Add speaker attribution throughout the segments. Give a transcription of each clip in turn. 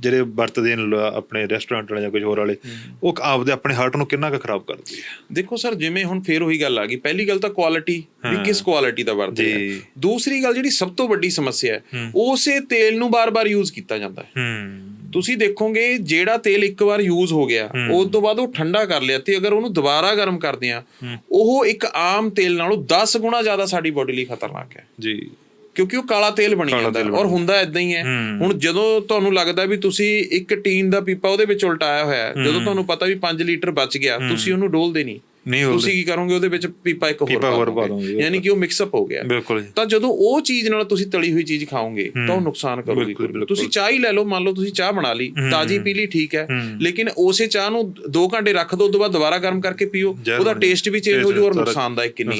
Speaker 1: ਜਿਹੜੇ ਵਰਤਦੇ ਨੇ ਆਪਣੇ ਰੈਸਟੋਰੈਂਟ ਵਾਲੇ ਜਾਂ ਕੁਝ ਹੋਰ ਵਾਲੇ ਉਹ ਆਪਦੇ ਆਪਣੇ ਹਾਰਟ ਨੂੰ ਕਿੰਨਾ ਕੁ ਖਰਾਬ ਕਰਦੀ ਹੈ?
Speaker 2: ਦੇਖੋ ਸਰ ਜਿਵੇਂ ਹੁਣ ਫੇਰ ਉਹੀ ਗੱਲ ਆ ਗਈ। ਪਹਿਲੀ ਗੱਲ ਤਾਂ ਕੁਆਲਿਟੀ ਵੀ ਕਿਸ ਕੁਆਲਿਟੀ ਦਾ ਵਰਤਦੇ। ਆ। ਦੂਸਰੀ ਗੱਲ ਜਿਹੜੀ ਸਭ ਤੋਂ ਵੱਡੀ ਸਮੱਸਿਆ ਹੈ ਉਸੇ ਤੇਲ ਨੂੰ ਬਾਰ-ਬਾਰ ਯੂਜ਼ ਕੀਤਾ ਜਾਂਦਾ ਹੂੰ। ਤੁਸੀਂ ਦੇਖੋਗੇ ਜਿਹੜਾ ਤੇਲ ਇੱਕ ਵਾਰ ਯੂਜ਼ ਹੋ ਗਿਆ ਉਸ ਤੋਂ ਬਾਅਦ ਉਹ ਠੰਡਾ ਕਰ ਲਿਆ ਤੇ ਅਗਰ ਉਹਨੂੰ ਦੁਬਾਰਾ ਗਰਮ ਕਰਦੇ ਆ ਉਹ ਇੱਕ ਆਮ ਤੇਲ ਨਾਲੋਂ 10 ਗੁਣਾ ਜ਼ਿਆਦਾ ਸਾਡੀ ਬੋਡੀ ਲਈ ਖਤਰਨਾਕ ਹੈ।
Speaker 1: ਜੀ।
Speaker 2: ਕਿਉਂਕਿ ਉਹ ਕਾਲਾ ਤੇਲ ਬਣੀ ਜਾਂਦਾ ਹੈ ਔਰ ਹੁੰਦਾ ਇਦਾਂ ਹੀ ਹੈ। ਹੁਣ ਜਦੋਂ ਤੁਹਾਨੂੰ ਲੱਗਦਾ ਵੀ ਤੁਸੀਂ ਇੱਕ ਟੀਨ ਦਾ ਪੀਪਾ ਉਹਦੇ ਵਿੱਚ ਉਲਟਾਇਆ ਹੋਇਆ ਹੈ ਜਦੋਂ ਤੁਹਾਨੂੰ ਪਤਾ ਵੀ 5 ਲੀਟਰ ਬਚ ਗਿਆ ਤੁਸੀਂ ਉਹਨੂੰ ਡੋਲਦੇ ਨਹੀਂ।
Speaker 1: ਨਹੀਂ ਹੋ
Speaker 2: ਤੁਸੀਂ ਕੀ ਕਰੋਗੇ ਉਹਦੇ ਵਿੱਚ ਪੀਪਾ ਇੱਕ ਹੋਰ
Speaker 1: ਪਾ ਦੋਗੇ।
Speaker 2: ਯਾਨੀ ਕਿ ਉਹ ਮਿਕਸ ਅਪ ਹੋ ਗਿਆ।
Speaker 1: ਬਿਲਕੁਲ
Speaker 2: ਤਾਂ ਜਦੋਂ ਉਹ ਚੀਜ਼ ਨਾਲ ਤੁਸੀਂ ਤਲੀ ਹੋਈ ਚੀਜ਼ ਖਾਓਗੇ ਤਾਂ ਉਹ ਨੁਕਸਾਨ ਕਰੂਗੀ। ਤੁਸੀਂ ਚਾਹ ਹੀ ਲੈ ਲਓ ਮੰਨ ਲਓ ਤੁਸੀਂ ਚਾਹ ਬਣਾ ਲਈ ਤਾਜ਼ੀ ਪੀ ਲਈ ਠੀਕ ਹੈ। ਲੇਕਿਨ ਉਸੇ ਚਾਹ ਨੂੰ 2 ਘੰਟੇ ਰੱਖ ਦਿਓ ਉਸ ਤੋਂ ਬਾਅਦ ਦੁਬਾਰਾ ਗਰਮ ਕਰਕੇ ਪੀਓ ਉਹਦਾ ਟੇਸਟ ਵੀ ਚੇਂਜ ਹੋ ਜੂ ਔਰ ਨੁਕਸਾਨਦਾਇਕ ਕਿੰਨੀ।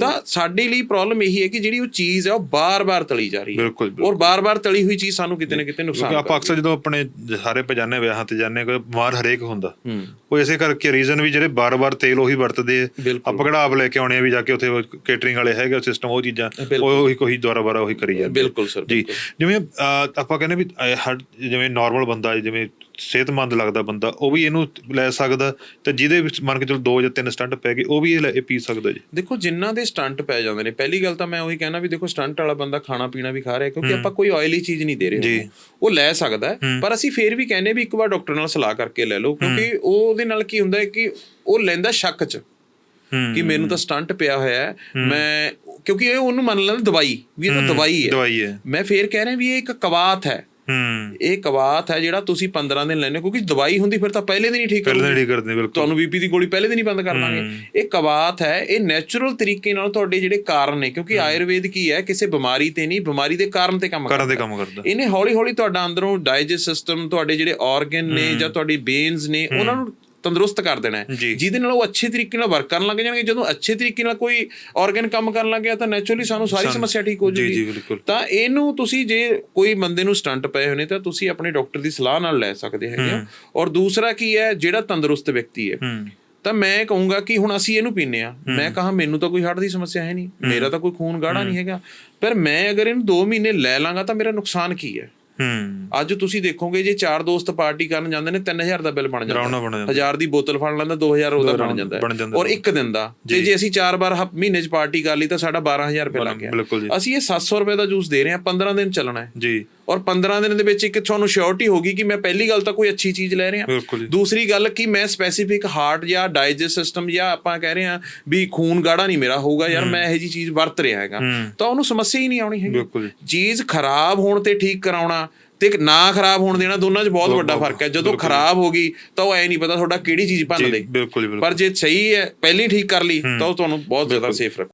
Speaker 2: ਤਾਂ ਸਾਡੇ ਲਈ ਪ੍ਰੋਬਲਮ ਇਹੀ ਹੈ ਕਿ ਜਿਹੜੀ ਉਹ ਚੀਜ਼ ਹੈ ਉਹ ਬਾਰ-ਬਾਰ ਤਲੀ ਜਾ ਰਹੀ ਹੈ। ਔਰ ਬਾਰ-ਬਾਰ ਤਲੀ ਹੋਈ ਚੀਜ਼ ਸਾਨੂੰ ਕਿਤੇ ਨਾ ਕਿਤੇ ਨੁਕਸਾਨ
Speaker 1: ਆਪਾਂ ਅਕਸਰ ਜਦੋਂ ਆਪਣੇ ਸਾਰੇ ਪਜਾਨੇ ਵਿਆਹਾਂ ਤੇ ਜਾਂਦੇ ਕੋਈ ਬਿਮਾਰ ਹਰੇਕ ਹੁੰਦਾ। ਉਹ ਇਸੇ ਕਰਕੇ ਰੀਜ਼ਨ ਵੀ ਜਿਹੜੇ ਬਾਰ-ਬਾਰ ਤੇਲ ਉਹੀ ਵਰਤਦੇ ਆ। ਆਪਾਂ ਕਿਹੜਾ ਆਪ ਲੈ ਕੇ ਆਉਣੇ ਆ ਵੀ ਜਾ ਕੇ ਉੱਥੇ ਕੇਟਰਿੰਗ ਵਾਲੇ ਹੈਗੇ ਸਿਸਟਮ ਉਹ ਚੀਜ਼ਾਂ। ਉਹ ਉਹੀ ਕੋਈ ਦੁਆਰਾ ਬਾਰਾ ਉਹੀ ਕਰੀ ਜਾਂਦੇ
Speaker 2: ਬਿਲਕੁਲ ਸਰ
Speaker 1: ਜੀ ਜਿਵੇਂ ਆਪਾਂ ਕਹਿੰਦੇ ਵੀ ਜਿਵੇਂ ਨਾਰਮਲ ਬੰਦਾ ਜਿਵੇਂ ਸਿਹਤਮੰਦ ਲੱਗਦਾ ਬੰਦਾ ਉਹ ਵੀ ਇਹਨੂੰ ਲੈ ਸਕਦਾ ਤੇ ਜਿਹਦੇ ਵਿੱਚ ਮੰਨ ਕੇ ਚਲੋ ਦੋ ਜਾਂ ਤਿੰਨ ਸਟੰਟ ਪੈ ਗਏ ਉਹ ਵੀ ਇਹ ਲੈ- ਇਹ ਪੀ ਸਕਦਾ ਜੀ।
Speaker 2: ਦੇਖੋ ਜਿਨ੍ਹਾਂ ਦੇ ਸਟੰਟ ਪੈ ਜਾਂਦੇ ਨੇ ਪਹਿਲੀ ਗੱਲ ਤਾਂ ਮੈਂ ਉਹੀ ਕਹਿਣਾ ਵੀ ਦੇਖੋ ਸਟੰਟ ਵਾਲਾ ਬੰਦਾ ਖਾਣਾ ਪੀਣਾ ਵੀ ਖਾ ਰਿਹਾ ਕਿਉਂਕਿ ਆਪਾਂ ਕੋਈ ਆਇਲੀ ਚੀਜ਼ ਨਹੀਂ ਦੇ ਰਹੇ। ਉਹਨੂੰ। ਉਹ ਲੈ ਸਕਦਾ ਹੈ, ਪਰ ਅਸੀਂ ਫੇਰ ਵੀ ਕਹਿੰਦੇ ਵੀ ਇੱਕ ਵਾਰ ਡਾਕਟਰ ਨਾਲ ਸਲਾਹ ਕਰਕੇ ਲੈ ਲਓ ਕਿਉਂਕਿ ਉਹ ਉਹਦੇ ਨਾਲ ਕੀ ਹੁੰਦਾ ਹੈ ਕਿ ਉਹ ਲੈਂਦਾ ਸ਼ੱਕ 'ਚ
Speaker 1: ਹੂੰ।
Speaker 2: ਕਿ ਮੈਨੂੰ ਤਾਂ ਸਟੰਟ ਪਿਆ ਹੋਇਆ ਹੈ ਮੈਂ ਕਿਉਂਕਿ ਇਹ ਉਹਨੂੰ ਮੰਨ ਲੈਂਦਾ ਦਵਾਈ ਵੀ ਇਹ ਤਾਂ ਦਵਾਈ ਹੈ।
Speaker 1: ਦਵਾਈ ਹੈ।
Speaker 2: ਮੈਂ ਫੇਰ ਕਹਿ ਰਿਹਾ ਵੀ ਇਹ ਇੱਕ ਕਵਾਤ ਹੈ।
Speaker 1: ਹੂੰ।
Speaker 2: ਇਹ ਕਵਾਤ ਹੈ ਜਿਹੜਾ ਤੁਸੀਂ 15 ਦਿਨ ਲੈਣੇ ਕਿਉਂਕਿ ਦਵਾਈ ਹੁੰਦੀ ਫਿਰ ਤਾਂ ਪਹਿਲੇ ਦਿਨ ਹੀ ਠੀਕ ਕਰੂਗੀ।
Speaker 1: ਨਹੀਂ ਕਰਦੇ ਬਿਲਕੁਲ।
Speaker 2: ਤੁਹਾਨੂੰ ਬੀਪੀ ਦੀ ਗੋਲੀ ਪਹਿਲੇ ਦਿਨ ਹੀ ਬੰਦ ਕਰ ਦਾਂਗੇ ਇਹ ਕਵਾਤ ਹੈ ਇਹ ਨੈਚੁਰਲ ਤਰੀਕੇ ਨਾਲ ਤੁਹਾਡੇ ਜਿਹੜੇ ਕਾਰਨ ਨੇ ਕਿਉਂਕਿ ਆਯੁਰਵੇਦ ਕੀ ਹੈ ਕਿਸੇ ਬਿਮਾਰੀ ਤੇ ਨਹੀਂ ਬਿਮਾਰੀ ਦੇ ਕਾਰਨ ਤੇ ਕੰਮ ਕਰਦਾ।
Speaker 1: ਦੇ ਕੰਮ ਕਰਦਾ।
Speaker 2: ਇਹਨੇ ਹੌਲੀ ਹੌਲੀ ਤੁਹਾਡਾ ਅੰਦਰੋਂ ਡਾਈਜੈਸਟ ਸਿਸਟਮ ਤੁਹਾਡੇ ਜਿਹੜੇ ਆਰਗਨ ਨੇ ਜਾਂ ਤੁਹਾਡੀ ਬੇਨਸ ਨੇ ਉਹਨਾਂ ਨੂੰ ਤੰਦਰੁਸਤ ਕਰ ਦੇਣਾ। ਜਿਹਦੇ ਨਾਲ ਉਹ ਅੱਛੇ ਤਰੀਕੇ ਨਾਲ ਵਰਕ ਕਰਨ ਲੱਗ ਜਾਣਗੇ। ਜਦੋਂ ਅੱਛੇ ਤਰੀਕੇ ਨਾਲ ਕੋਈ ਆਰਗਨ ਕੰਮ ਕਰਨ ਲੱਗ ਗਿਆ ਤਾਂ ਨੈਚੁਰਲੀ ਸਾਨੂੰ ਸਾਰੀ ਸਮੱਸਿਆ ਠੀਕ ਹੋ ਜੂਗੀ। ਤਾਂ ਇਹਨੂੰ ਤੁਸੀਂ ਜੇ ਕੋਈ ਬੰਦੇ ਨੂੰ ਸਟੰਟ ਪਏ ਹੋਏ ਨੇ ਤਾਂ ਤੁਸੀਂ ਆਪਣੇ ਡਾਕਟਰ ਦੀ ਸਲਾਹ ਨਾਲ ਲੈ ਸਕਦੇ ਹੈਗੇ ਔਰ ਦੂਸਰਾ ਕੀ ਹੈ ਜਿਹੜਾ ਤੰਦਰੁਸਤ ਵਿਅਕਤੀ ਹੈ। ਤਾਂ ਮੈਂ ਕਹੂੰਗਾ ਕਿ ਹੁਣ ਅਸੀਂ ਇਹਨੂੰ ਪੀਨੇ ਆ ਮੈਂ ਕਹਾ ਮੈਨੂੰ ਤਾਂ ਕੋਈ ਹਾਰਟ ਦੀ ਸਮੱਸਿਆ ਹੈ ਨਹੀਂ। ਮੇਰਾ ਤਾਂ ਕੋਈ ਖੂਨ ਗਾੜਾ ਨਹੀਂ ਹੈਗਾ। ਪਰ ਮੈਂ ਅਗਰ ਇਹਨੂੰ 2 ਮਹੀਨੇ ਲੈ ਲਾਂਗਾ ਤਾਂ ਮੇਰਾ ਨੁਕਸਾਨ ਕੀ ਹੈ?
Speaker 1: ਹੂੰ।
Speaker 2: ਅੱਜ ਤੁਸੀਂ ਦੇਖੋਗੇ ਜੇ ਚਾਰ ਦੋਸਤ ਪਾਰਟੀ ਕਰਨ ਜਾਂਦੇ ਨੇ 3000 ਦਾ ਬਿੱਲ ਬਣ ਜਾਂਦਾ।
Speaker 1: ਜਾਂਦਾ।
Speaker 2: ਹਜ਼ਾਰ ਦੀ ਬੋਤਲ ਫੜ ਲੈਂਦਾ 2000 ਉਹਦਾ ਬਣ ਜਾਂਦਾ। ਔਰ ਇੱਕ ਦਿਨ ਦਾ। ਤੇ ਜੇ ਅਸੀਂ ਚਾਰ ਵਾਰ ਮਹੀਨੇ 'ਚ ਪਾਰਟੀ ਕਰ ਲਈ ਤਾਂ ਸਾਡਾ 12000 ਰੁਪਏ ਲੱਗ ਗਿਆ। ਅਸੀਂ ਇਹ 700 ਰੁਪਏ ਦਾ ਜੂਸ ਦੇ ਰਹੇ ਹਾਂ 15 ਦਿਨ ਚੱਲਣਾ ਹੈ।
Speaker 1: ਜੀ।
Speaker 2: ਔਰ 15 ਦਿਨ ਦੇ ਵਿੱਚ ਇੱਕ ਤੁਹਾਨੂੰ ਸ਼ੋਰਟੀ ਹੋਗੀ ਕਿ ਮੈਂ ਪਹਿਲੀ ਗੱਲ ਤਾਂ ਕੋਈ ਅੱਛੀ ਚੀਜ਼ ਲੈ ਰਿਹਾ। ਦੂਸਰੀ ਗੱਲ ਕਿ ਮੈਂ ਸਪੈਸੀਫਿਕ ਹਾਰਟ ਜਾਂ ਡਾਈਜੈਸਟ ਸਿਸਟਮ ਜਾਂ ਆਪਾਂ ਕਹਿ ਰਹੇ ਹਾਂ ਵੀ ਖੂਨ ਗਾੜਾ ਨਹੀਂ ਮੇਰਾ ਹੋਊਗਾ ਯਾਰ ਮੈਂ ਇਹੋ ਜੀ ਚੀਜ਼ ਵਰਤ ਰਿਹਾ ਹੈਗਾ। ਤਾਂ ਉਹਨੂੰ ਸਮੱਸਿਆ ਹੀ ਨਹੀਂ ਆਉਣੀ ਹੈਗੀ। ਚੀਜ਼ ਖਰਾਬ ਹੋਣ ਤੇ ਠੀਕ ਕਰਾਉਣਾ ਤੇ ਨਾ ਖਰਾਬ ਹੋਣ ਦੇਣਾ ਦੋਨਾਂ 'ਚ ਬਹੁਤ ਵੱਡਾ ਫ਼ਰਕ ਹੈ। ਜਦੋਂ ਖਰਾਬ ਹੋ ਗਈ ਤਾਂ ਉਹ ਐ ਨਹੀਂ ਪਤਾ ਤੁਹਾਡਾ ਕਿਹੜੀ ਚੀਜ਼ ਭੰਨ ਦੇ ਪਰ ਜੇ ਸਹੀ ਹੈ ਪਹਿਲੀ ਠੀਕ ਕਰ ਲਈ ਤਾਂ ਉਹ ਤੁਹਾਨੂੰ ਬਹੁਤ ਜ਼ਿਆਦਾ ਸੇਫ ਰੱਖੂ।